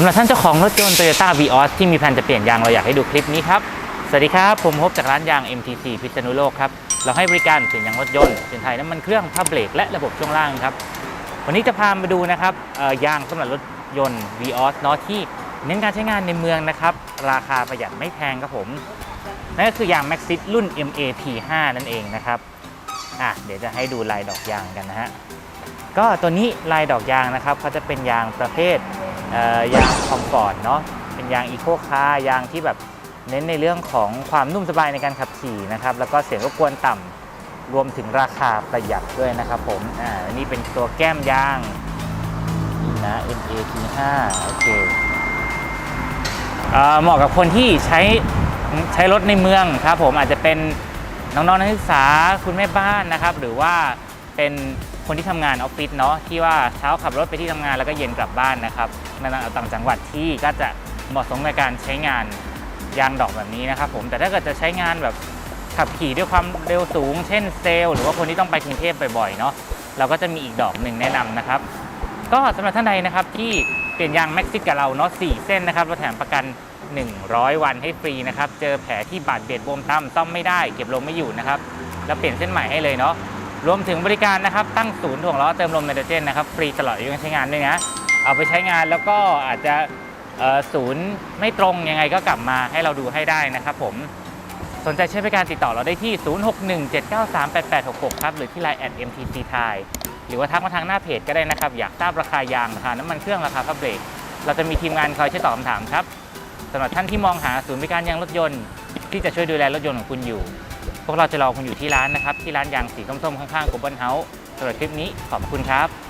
ำหรับท่านเจ้าของรถยนต์ Toyota Vios ที่มีแผนจะเปลี่ยนยางเราอยากให้ดูคลิปนี้ครับ สวัสดีครับ ผมพบจากร้านยาง MTC พิษณุโลกครับ เราให้บริการเปลี่ยนยางรถยนต์เปลี่ยนไทยน้ำมันเครื่องผ้าเบรกและระบบช่วงล่างครับ วันนี้จะพามาดูนะครับยางสำหรับรถยนต์ Vios เนาะที่เน้นการใช้งานในเมืองนะครับ ราคาประหยัดไม่แพงครับผมนั่นก็คือยาง Maxxis รุ่น MAP5 นั่นเองนะครับอะเดี๋ยวจะให้ดูลายดอกยางกันนะฮะก็ตัวนี้ลายดอกยางนะครับเขาจะเป็นยางประเภท ยางคอมฟอร์ตเนาะเป็นยางอีโคคาร์ยางที่แบบเน้นในเรื่องของความนุ่มสบายในการขับขี่นะครับ แล้วก็เสียงรบกวนต่ำรวมถึงราคาประหยัดด้วยนะครับผมอ่าอันนี้เป็นตัวแก้มยางนี่นะ MAT5 โอเคเอ่อเหมาะกับคนที่ใช้ใช้รถในเมืองครับผมอาจจะเป็นน้องๆนักศึกษาคุณแม่บ้านนะครับ หรือว่า เป็นคนที่ทำงานออฟฟิศเนาะที่ว่าเช้าขับรถไปที่ทำงานแล้วก็เย็นกลับบ้านนะครับในต่างจังหวัดที่ก็จะเหมาะสมในการใช้งานยางดอกแบบนี้นะครับผมแต่ถ้าเกิดจะใช้งานแบบขับขี่ด้วยความเร็วสูง เช่นเซลหรือว่าคนที่ต้องไปกรุงเทพบ่อยๆเนาะเราก็จะมีอีกดอกหนึ่งแนะนำนะครับ ก็สำหรับท่านใดนะครับที่เปลี่ยนยางแม็กซิกกับเราเนาะ4เส้นนะครับเราแถมประกัน 100 วันให้ฟรีนะครับ เจอแผลที่บาดเบียดบวมตามซ่อมไม่ได้เก็บลมไม่อยู่นะครับ แล้วเปลี่ยนเส้นใหม่ให้เลยเนาะ รวมถึงบริการนะครับตั้งศูนย์ถ่วงล้อเติมลมไนโตรเจนนะครับฟรีตลอดอายุการใช้งานด้วยนะเอาไปใช้งานแล้วก็อาจจะศูนย์ไม่ตรงยังไงก็กลับมาให้เราดูให้ได้นะครับผมสนใจใช้บริการติดต่อเราได้ที่ 0617938866 ครับ หรือที่ Line at MTC Thai หรือว่าทักมาทางหน้าเพจก็ได้นะครับ อยากทราบราคายางราคาน้ำมันเครื่องราคาพับเบรกเราจะมีทีมงานคอยช่วยตอบคำถามครับสำหรับท่านที่มองหาศูนย์บริการยางรถยนต์ ที่จะช่วยดูแลรถยนต์ของคุณอยู่ วกเราจะรอคุณอยู่ที่ร้านนะครับ ที่ร้านยางสีส้มๆข้างๆกบบิลเฮาส์สำหรับคลิปนี้ขอบคุณครับ